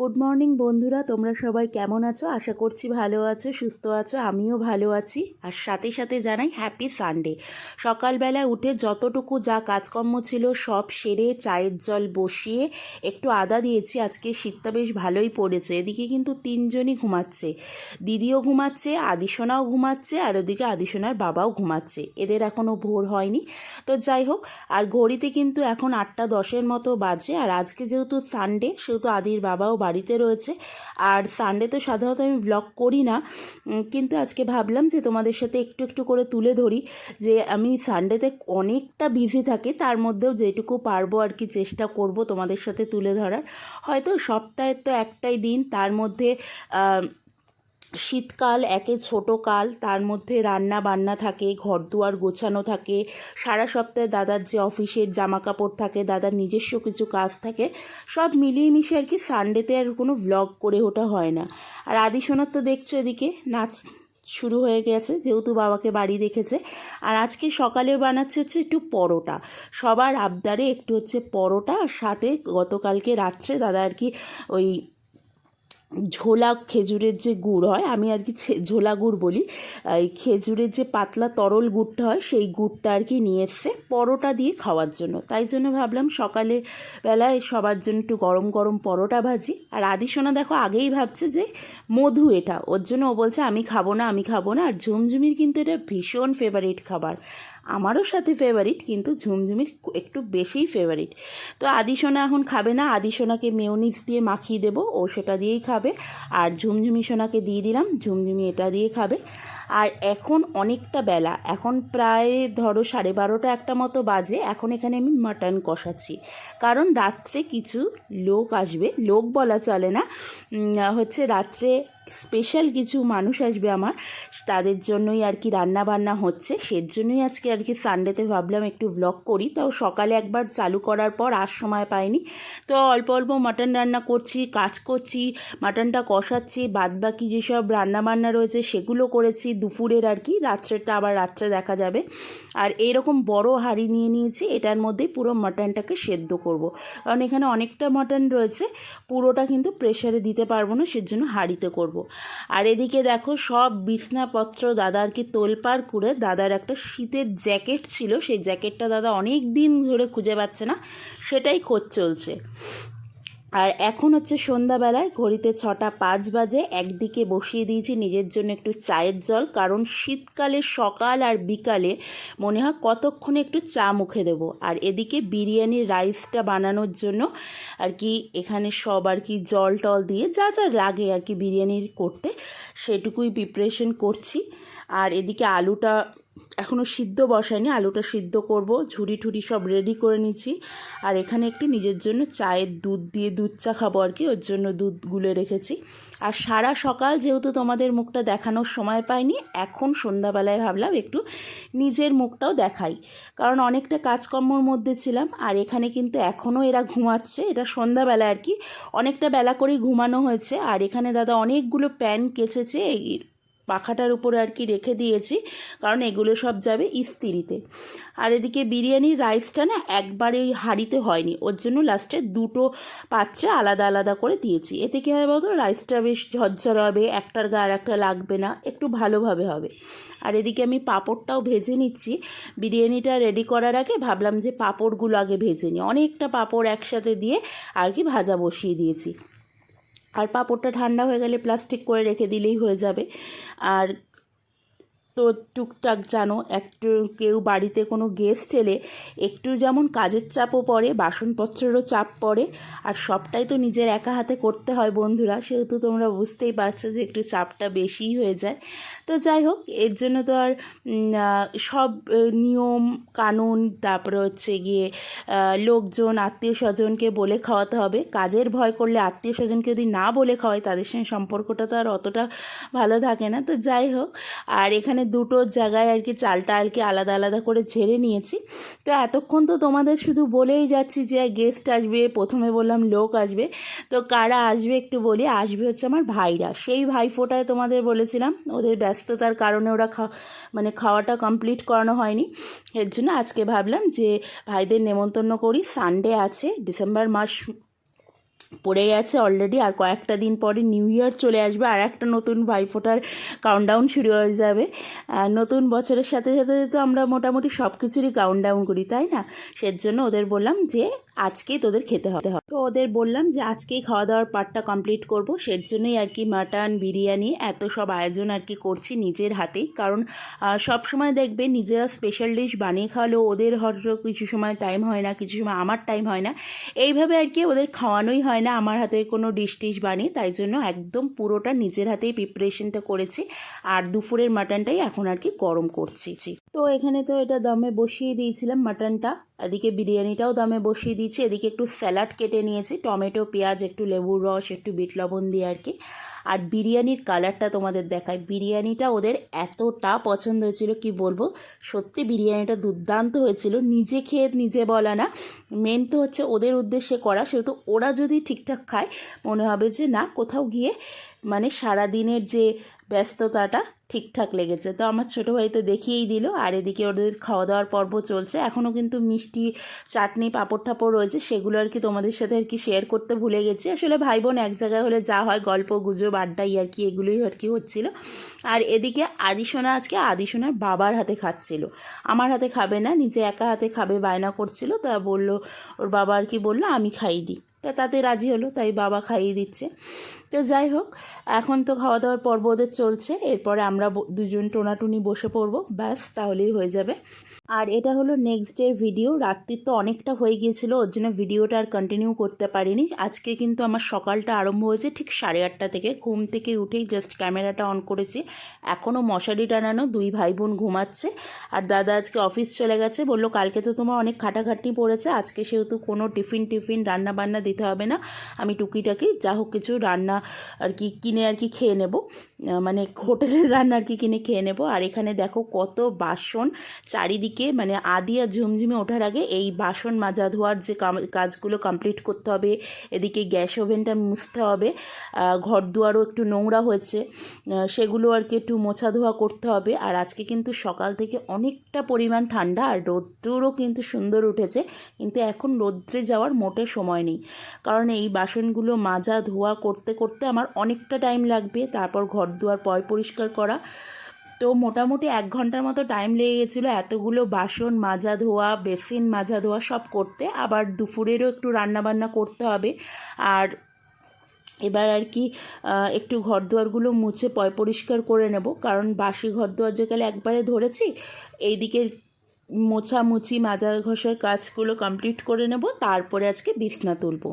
Good morning বন্ধুরা। তোমরা সবাই কেমন আছো? আশা করছি ভালো আছো, সুস্থ আছো, আমিও ভালো আছি। আর সাথে সাথে জানাই হ্যাপি সানডে সকালবেলায় উঠে যতটুকু যা কাজকর্ম ছিল সব সেরে চায়ের জল বসিয়ে একটু আদা দিয়েছি। আজকে শীতটা বেশ ভালোই পড়েছে। এদিকে কিন্তু তিনজনই ঘুমাচ্ছে। দিদিও ঘুমাচ্ছে আদিসোনাও ঘুমাচ্ছে, আর ওদিকে আদিসোনার বাবাও ঘুমাচ্ছে। এদের এখনও ভোর হয়নি। তো যাই হোক, আর ঘড়িতে কিন্তু এখন আটটা দশের মতো বাজে। আর আজকে যেহেতু সানডে সেহেতু আদির বাবাও বাড়িতে রয়েছে। আর সানডে তো সাধারণত আমি ব্লগ করি না। কিন্তু আজকে ভাবলাম যে তোমাদের সাথে একটু একটু করে তুলে ধরি যে আমি সানডেতে অনেকটা বিজি থাকি, তার মধ্যেও যেটুকু পারব আর কি চেষ্টা করব তোমাদের সাথে তুলে ধরার। হয়তো সপ্তাহের তো একটাই দিন, তার মধ্যে শীতকাল একে ছোট কাল, তার মধ্যে রান্না বান্না থাকে ঘর দুয়ার গোছানো থাকে, সারা সপ্তাহে দাদার যে অফিসের জামা কাপড় থাকে, দাদার নিজস্ব কিছু কাজ থাকে, সব মিলিয়ে মিশিয়ে আর কি সানডেতে আর কোনো ভ্লগ করে ওঠা হয় না। আর আদি সোনার তো দেখছ এদিকে, নাচ শুরু হয়ে গেছে, যেহেতু বাবাকে বাড়ি দেখেছে। আর আজকে সকালে বানাচ্ছে হচ্ছে একটু পরোটা। সবার আবদারে একটু হচ্ছে পরোটা, আর সাথে গতকালকে রাত্রে দাদা আর কি ওই ঝোলা খেজুরের যে গুড় হয়, আমি আর কি ঝোলা গুড় বলি এই খেজুরের যে পাতলা তরল গুড়টা হয়, সেই গুড়টা আর কি নিয়ে এসছে পরোটা দিয়ে খাওয়ার জন্য। তাই জন্য ভাবলাম সকালে বেলায় সবার জন্য একটু গরম গরম পরোটা ভাজি। আর আদিসোনা দেখো আগেই ভাবছে যে মধু এটা। ওর জন্য ও বলছে, আমি খাব না, আমি খাব না। আর ঝুমঝুমির কিন্তু এটা ভীষণ ফেভারিট খাবার। আমারও সাথে ফেভারিট কিন্তু ঝুমঝুমির একটু বেশিই ফেভারিট তো আদিসোনা এখন খাবে না আদিসোনাকে মেয়নিজ দিয়ে মাখিয়ে দেবো, ও সেটা দিয়েই খাবে। আর ঝুমঝুমি সোনাকে দিয়ে দিলাম, ঝুমঝুমি এটা দিয়ে খাবে। আর এখন অনেকটা বেলা। এখন প্রায় ধরো সাড়ে বারোটা একটা মতো বাজে। এখন এখানে আমি মাটন কষাচ্ছি। কারণ রাত্রে কিছু লোক আসবে। লোক বলা চলে না। হচ্ছে রাত্রে স্পেশাল কিছু মানুষ আসবে আমার। তাদের জন্যই আর কি রান্না বান্না হচ্ছে। সের জন্যই আজকে আর কি সানডেতে ভাবলাম একটু ব্লগ করি। তাও সকালে একবার চালু করার পর আর সময় পাইনি। তো অল্প অল্প মাটন রান্না করছি, কাজ করছি, মাটনটা কষাচ্ছি বাদ বাকি যেসব রান্না বান্না রয়েছে সেগুলো করেছি। দুপুরের আর কি, রাত্রেরটা আবার রাত্রে দেখা যাবে আর এইরকম বড় হাঁড়ি নিয়ে নিয়েছি, এটার মধ্যেই পুরো মাটনটাকে সেদ্ধ করব। কারণ এখানে অনেকটা মাটন রয়েছে, পুরোটা কিন্তু প্রেশারে দিতে পারব না, সেজন্য হাঁড়িতে করব। আর এদিকে দেখো, সব বিছনাপত্র দাদা আর কি তোলপাড় করে, দাদার একটা শীতের জ্যাকেট ছিল, সেই জ্যাকেটটা দাদা অনেক দিন ধরে খুঁজে পাচ্ছে না, সেটাই খোঁজ চলছে আর এখন হচ্ছে সন্ধ্যাবেলায় ঘড়িতে ছটা পাঁচ বাজে একদিকে বসিয়ে দিয়েছি নিজের জন্য একটু চায়ের জল, কারণ শীতকালে, সকাল আর বিকালে মনে হয় কতক্ষণে একটু চা মুখে দেবো। আর এদিকে বিরিয়ানির রাইসটা বানানোর জন্য আর কি এখানে সব আর কি জল টল দিয়ে যা যা লাগে আর কি বিরিয়ানির করতে, সেটুকুই প্রিপারেশন করছি। আর এদিকে আলুটা এখনও সিদ্ধ বসায়নি, আলুটা সিদ্ধ করব, ঝুড়ি ঠুড়ি সব রেডি করে নিচ্ছি। আর এখানে একটু নিজের জন্য চায়ের দুধ দিয়ে দুধ চা খাব আর কি, ওর জন্য দুধ গুলে রেখেছি। আর সারা সকাল যেহেতু তোমাদের মুখটা দেখানোর সময় পাইনি, এখন সন্ধ্যাবেলায় ভাবলাম একটু নিজের মুখটাও দেখাই। কারণ অনেকটা কাজকর্মর মধ্যে ছিলাম, আর এখানে কিন্তু এখনও এরা ঘুমাচ্ছে, এটা সন্ধ্যাবেলা আর কি। অনেকটা বেলা করেই ঘুমানো হয়েছে, আর এখানে দাদা অনেকগুলো প্যান কেচেছে, এই পাখাটার উপরে আর কি রেখে দিয়েছি, কারণ এগুলো সব যাবে ইস্তিরিতে। আর এদিকে বিরিয়ানির রাইসটা না একবারে ওই হাঁড়িতে হয়নি, ওর জন্য লাস্টে দুটো পাত্রে আলাদা আলাদা করে দিয়েছি। এতে কী হয় বলতো, রাইসটা বেশ ঝরঝর হবে, একটার গা আর একটা লাগবে না, একটু ভালোভাবে হবে। আর এদিকে আমি পাঁপড়টাও ভেজে নিচ্ছি, বিরিয়ানিটা রেডি করার আগে ভাবলাম যে পাঁপড়গুলো আগে ভেজে নিই। অনেকটা পাঁপড় একসাথে দিয়ে আর কি ভাজা বসিয়ে দিয়েছি। আর পাঁপড়টা ঠান্ডা হয়ে গেলে প্লাস্টিক করে রেখে দিলেই হয়ে যাবে। আর তো টুকটাক জানো একটু কেউ বাড়িতে কোনো গেস্ট এলে একটু যেমন কাজের চাপও পড়ে, বাসনপত্রেরও চাপ পড়ে, আর সবটাই তো নিজের একা হাতে করতে হয় বন্ধুরা। সেহেতু তোমরা বুঝতেই পারছ যে একটু চাপটা বেশিই হয়ে যায়। তো যাই হোক, এর জন্য তো আর সব নিয়ম, কানুন, তারপরে হচ্ছে গিয়ে লোকজন, আত্মীয় স্বজনকে বলে খাওয়াতে হবে। কাজের ভয় করলে আত্মীয় স্বজনকে যদি না বলে খাওয়ায় তাদের সঙ্গে সম্পর্কটা তো আর অতটা ভালো থাকে না। তো যাই হোক, আর এখানে দুটো জায়গায় আর কি চালটা আর কি আলাদা আলাদা করে ঝেড়ে নিয়েছি। তো এতক্ষণ তো তোমাদের শুধু বলেই যাচ্ছি যে গেস্ট আসবে, প্রথমে বললাম লোক আসবে। তো কারা আসবে একটু বলি, আসবে হচ্ছে আমার ভাইরা। সেই ভাইফোঁটায় তোমাদের বলেছিলাম, ওদের ব্যস্ততার কারণে ওরা খা মানে খাওয়াটা কমপ্লিট করানো হয়নি। এর জন্য আজকে ভাবলাম যে ভাইদের নেমন্তন্ন করি। সানডে আছে ডিসেম্বর মাস পড়ে গেছে অলরেডি আর কয়েকটা দিন পরে নিউ ইয়ার চলে আসবে, আর একটা নতুন ভাইফোঁটার কাউন্টডাউন শুরু হয়ে যাবে। নতুন বছরের সাথে সাথে তো আমরা মোটামুটি সব কিছুরই কাউন্টডাউন করি, তাই না? সেজন্য ওদের বললাম যে আজকেই তোদের খেতে হবে। তো ওদের বললাম যে, আজকেই খাওয়া দাওয়ার পার্টটা কমপ্লিট করব। সের জন্যই আর কি মাটন বিরিয়ানি এত সব আয়োজন আর কি করছি নিজের হাতেই। কারণ সব সময় দেখবে নিজেরা স্পেশাল ডিশ বানিয়ে খাওয়ালেও ওদের হয়তো কিছু সময় টাইম হয় না, কিছু সময় আমার টাইম হয় না। এইভাবে আর কি ওদের খাওয়ানোই হয় না, আমার হাতে কোনো ডিশ টিশ বানিয়ে। তাই জন্য একদম পুরোটা নিজের হাতেই প্রিপারেশনটা করেছি। আর দুপুরের মাটনটাই এখন আর কি গরম করছি। তো এখানে তো এটা দমে বসিয়ে দিয়েছিলাম মাটনটা। এদিকে বিরিয়ানিটাও দমে বসিয়ে দিয়েছি। এদিকে একটু স্যালাড কেটে নিয়েছি। টমেটো, পেঁয়াজ, একটু লেবুর রস, একটু বিট লবণ দিয়ে আর কি। আর বিরিয়ানির কালারটা তোমাদের দেখায় বিরিয়ানিটা ওদের এতটা পছন্দ হয়েছিল, কি বলব? সত্যি বিরিয়ানিটা দুর্দান্ত হয়েছিল। নিজে খেয়ে নিজে বলা না। মেন তো হচ্ছে ওদের উদ্দেশ্যে করা, সেহেতু ওরা যদি ঠিকঠাক খায়, মনে হবে যে না, কোথাও গিয়ে মানে সারাদিনের যে ব্যস্ততাটা ঠিকঠাক লেগেছে। তো আমার ছোটো ভাই তো দেখিয়েই দিল, আর এদিকে ওদের খাওয়া দাওয়ার পর্ব চলছে। এখনও কিন্তু মিষ্টি, চাটনি পাঁপড় ঠাপড় রয়েছে, সেগুলো আর কি তোমাদের সাথে আর কি শেয়ার করতে ভুলে গেছি। আসলে ভাই বোন এক জায়গায় হলে যা হয়, গল্প, গুজব, আড্ডাই আর কি এগুলোই আর কি হচ্ছিল। আর এদিকে আদিসোনা আজকে আদিসোনার বাবার হাতে খাচ্ছিল। আমার হাতে খাবে না, নিজে একা হাতে খাবে, বায়না করছিল। তা বলল, ওর বাবা আর কি বলল, আমি খাইয়ে দিই তা তাতে রাজি হলো, তাই বাবা খাইয়ে দিচ্ছে। তো যাই হোক, এখন তো খাওয়া দাওয়ার পর্ব ওদের চলছে, এরপরে আমরা দুজন টোনাটুনি বসে পড়ব, ব্যাস তাহলেই হয়ে যাবে। আর এটা হলো নেক্সট ডের ভিডিও রাত্রির তো অনেকটা হয়ে গিয়েছিল, ওর জন্য ভিডিওটা আর কন্টিনিউ করতে পারিনি। আজকে কিন্তু আমার সকালটা আরম্ভ হয়েছে ঠিক সাড়ে আটটা থেকে, ঘুম থেকে উঠেই জাস্ট ক্যামেরাটা অন করেছি। এখনও মশারি টানানো, দুই ভাই বোন ঘুমাচ্ছে। আর দাদা আজকে অফিস চলে গেছে, বলল কালকে তো তোমার অনেক খাটাখাটনি পড়েছে, আজকে সেহেতু কোনো টিফিন টিফিন রান্না বান্না দিতে হবে না। আমি টুকিটাকি যা হোক কিছু রান্না আর কি কিনে আর কি খেয়ে নেব। মানে হোটেলের রান্না আর কি কিনে খেয়ে নেব। আর এখানে দেখো কত বাসন চারিদিকে মানে আদি আর ঝুমঝুমে ওঠার আগে এই বাসন মাজা ধোয়ার যে কাজগুলো কমপ্লিট করতে হবে। এদিকে গ্যাস ওভেনটা মুছতে হবে। ঘর দুয়ারও একটু নোংরা হয়েছে। সেগুলো আর কি একটু মোছা ধোয়া করতে হবে। আর আজকে কিন্তু সকাল থেকে অনেকটা পরিমাণ ঠান্ডা আর রোদ্রও কিন্তু সুন্দর উঠেছে। কিন্তু এখন রোদ্রে যাওয়ার মোটে সময় নেই। কারণ এই বাসনগুলো মাজা, ধোয়া করতে করতে আমার অনেকটা টাইম লাগবে। তারপর ঘর দুয়ার পয় পরিষ্কার করা। তো মোটামুটি এক ঘণ্টার মতো টাইম লেগে গেছিল এতগুলো বাসন, মাজা, ধোয়া বেসিন মাজা, ধোয়া সব করতে। আবার দুপুরেরও একটু রান্নাবান্না করতে হবে। আর এবার আর কি একটু ঘর দুয়ারগুলো মুছে পয় পরিষ্কার করে নেব। কারণ বাসি ঘর দুয়ার যে কালে একবারে ধরেছি এইদিকে মোছামুছি মাজা ঘষার কাজগুলো কমপ্লিট করে নেব, তারপরে আজকে বিছনা তুলব।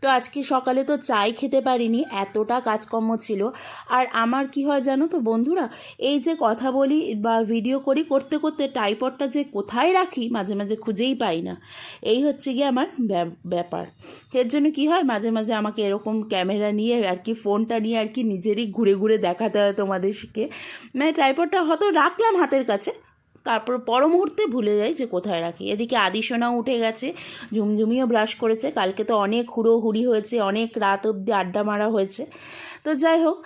তো আজকে সকালে তো চাই খেতে পারিনি, এতটা কাজকর্ম ছিল। আর আমার কি হয় জানো তো বন্ধুরা, এই যে কথা বলি বা ভিডিও করি, করতে করতে টাইপডটা যে কোথায় রাখি মাঝে মাঝে খুঁজেই পাই না। এই হচ্ছে গিয়ে আমার ব্যাপার। এর জন্য কি হয়, মাঝে মাঝে আমাকে এরকম ক্যামেরা নিয়ে আর কি ফোনটা নিয়ে আর কি নিজেরই ঘুরে ঘুরে দেখাতে হয় তোমাদেরকে। মানে ট্রাইপডটা হয়তো রাখলাম হাতের কাছে তারপর পর মুহূর্তে ভুলে যাই যে কোথায় রাখি। এদিকে আদিসোনাও উঠে গেছে, ঝুমঝুমিও ব্রাশ করেছে। কালকে তো অনেক হুড়োহুড়ি হয়েছে, অনেক রাত অব্দি আড্ডা মারা হয়েছে। তো যাই হোক,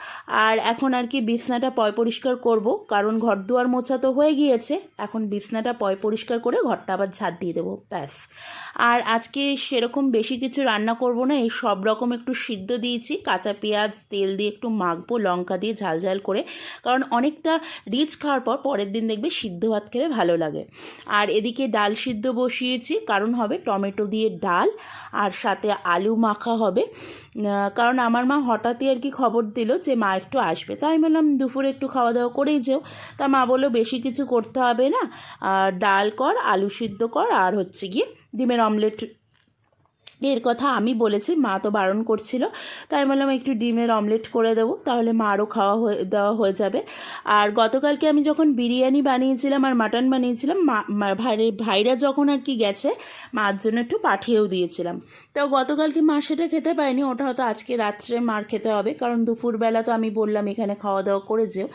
আর এখন আর কি বিছনাটা পয় পরিষ্কার করব, কারণ ঘর দুয়ার মোছা তো হয়ে গিয়েছে। এখন বিছনাটা পয় পরিষ্কার করে ঘরটা আবার ঝাঁট দিয়ে দেবো, ব্যাস। আর আজকে সেরকম বেশি কিছু রান্না করব না, এই সব রকম একটু সিদ্ধ দিয়েছি। কাঁচা পেঁয়াজ, তেল দিয়ে একটু মাখবো, লঙ্কা দিয়ে ঝাল ঝাল করে। কারণ অনেকটা রিচ খাওয়ার পর পরের দিন দেখবে সিদ্ধ ভাত খেলে ভালো লাগে। আর এদিকে ডাল সিদ্ধ বসিয়েছি, কারণ হবে টমেটো দিয়ে ডাল আর সাথে আলু মাখা হবে। কারণ আমার মা হঠাৎই আর কি খবর দিল যে মা একটু আসবে। তাই বললাম, দুপুরে একটু খাওয়া দাওয়া করেই যেও। তা মা বলল, বেশি কিছু করতে হবে না। ডাল কর, আলু সিদ্ধ কর, আর হচ্ছে গিয়ে ডিমের অমলেট এর কথা আমি বলেছি, মা তো বারণ করছিল। তাই বললাম, একটু ডিমের অমলেট করে দেবো, তাহলে মারও খাওয়া হয়ে, দেওয়া হয়ে যাবে। আর গতকালকে আমি যখন বিরিয়ানি বানিয়েছিলাম আর মাটন বানিয়েছিলাম, মা ভাই ভাইরা যখন আর কি গেছে, মার জন্য একটু পাঠিয়েও দিয়েছিলাম। তো গতকালকে মা সেটা খেতে পায়নি ওটা হয়তো আজকে রাত্রে মার খেতে হবে, কারণ দুপুরবেলা তো আমি বললাম, এখানে খাওয়া দাওয়া করে যেও।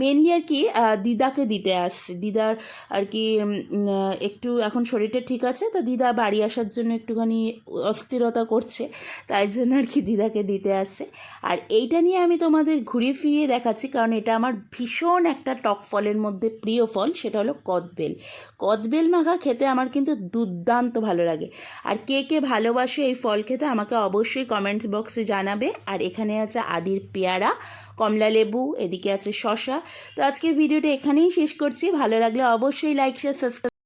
মেনলি আর কি দিদাকে দিতে আসছে দিদার আর কি একটু, এখন শরীরটা ঠিক আছে, তো দিদা বাড়ি আসার জন্য একটুখানি অস্থিরতা করছে, তাই জন্য আর কি দিদাকে দিতে আসছে আর এইটা নিয়ে আমি তোমাদের ঘুরিয়ে ফিরিয়ে দেখাচ্ছি, কারণ এটা আমার ভীষণ একটা টক ফলের মধ্যে প্রিয় ফল, সেটা হলো কদবেল। কদবেল মাখা খেতে আমার কিন্তু দুর্দান্ত ভালো লাগে। আর কে কে ভালোবাসে এই ফল খেতে আমাকে অবশ্যই কমেন্ট বক্সে জানাবে। আর এখানে আছে আদির পেয়ারা, কমলা লেবু, এদিকে আছে শশা তো আজকের ভিডিওটা এখানেই শেষ করছি। ভালো লাগলে অবশ্যই লাইক শেয়ার সাবস্ক্রাইব